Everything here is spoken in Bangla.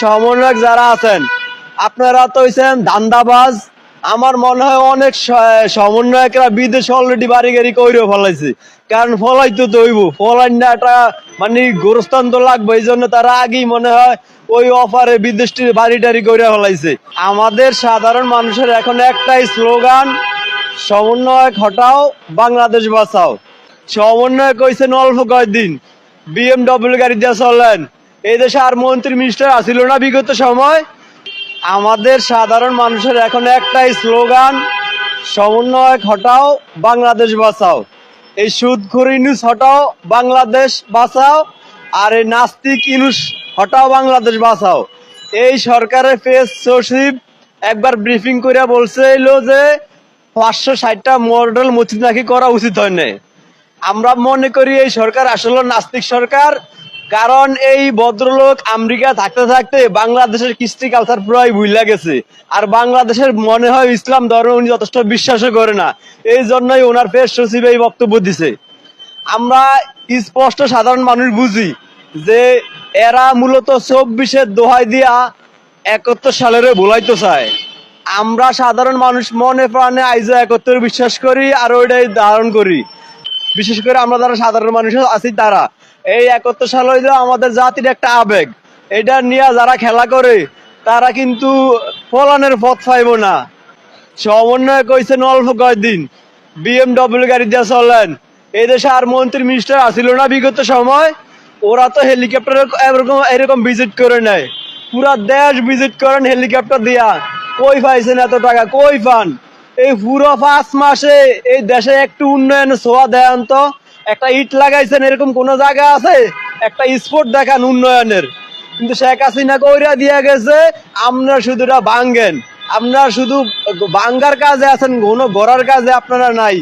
সমন্বয়ক যারা আছেন, আপনারা তো হইছেন ধান্দাবাজ আমার মনে হয় অনেক সমন্বয়করা বিদেশে অলরেডি বাড়ি গাড়ি কইরে ফলাইছে। কারণ ফলাইতো তো হইব ফলাই না একটা মানে গোরস্থান তো লাগবে, এই জন্য তারা আগেই মনে হয় ওই অফারে বিদেশ টি- বাড়ি টাড়ি করে ফলাইছে। আমাদের সাধারণ মানুষের এখন একটাই স্লোগান, সমন্বয়ক হটাও, বাংলাদেশ বাঁচাও। সমন্বয় কইছেন অল্প কয়েকদিন। বিএমডব্লিউ গাড়ি দিয়ে চলেন। এই দেশে আর মন্ত্রী মিনিস্টার আসিল না বিগত সময়। আমাদের সাধারণ মানুষের এখন একটাই স্লোগান, সমন্বয়ক হটাও, বাংলাদেশ বাঁচাও। এই সুদখুরি নিউজ হটাও, বাংলাদেশ বাঁচাও, আর এই নাস্তিক ইনুস হটাও, বাংলাদেশ বাঁচাও। এই সরকারের ফেস সচিব একবার ব্রিফিং করে বলছে এলো যে, পাঁচশো ষাটটা মডেল মসজিদ নাকি করা উচিত হয় আমরা মনে করি এই সরকার আসলে নাস্তিক সরকার কারণ এই ভদ্রলোক আমেরিকা থাকতে থাকতে বাংলাদেশের কৃষ্টি কালচার পুরাই ভুলে গেছে। আর বাংলাদেশের মনে হয় ইসলাম ধর্ম উনি যথেষ্ট বিশ্বাসও করে না। এই জন্যই ওনার ফের সচিব এই বক্তব্য দিছে। আমরা স্পষ্ট সাধারণ মানুষ বুঝি যে এরা মূলত চব্বিশের দোহাই দিয়া একাত্তর সালের ভুলাইতে চায়। আমরা সাধারণ মানুষ মনে প্রাণে আইজে একত্তর বিশ্বাস করি আর ওইটাই ধারণ করি। বিশেষ করে আমরা যারা সাধারণ মানুষ আছি, তারা। এই একাত্তর সাল হইল আমাদের জাতির একটা আবেগ। এটা নিয়ে যারা খেলা করে, তারা কিন্তু ফলানের পথ পাইব না। সমন্বয় কইছেন অল্প কয়েকদিন বিএমডব্লিউ গাড়ি দিয়ে চলেন। এই দেশে আর মন্ত্রী মিনিস্টার আসিল না বিগত সময়। ওরা তো হেলিকপ্টার এরকম এরকম ভিজিট করে নেয়। পুরা দেশ ভিজিট করেন হেলিকপ্টার দিয়া। কই পাইছেন এত টাকা? কই পান? এই পুরো পাঁচ মাসে এই দেশে একটু উন্নয়ন ছোঁয়া দেন তো। একটা ইট লাগাইছেন, এরকম কোন জায়গা আছে? একটা স্পোর্ট দেখান উন্নয়নের। কিন্তু শেখ হাসিনা কইরা দিয়া গেছে আপনারা শুধুটা ভাঙ্গেন আপনারা শুধু ভাঙ্গার কাজে আছেন, ঘন গড়ার কাজে আপনারা নাই।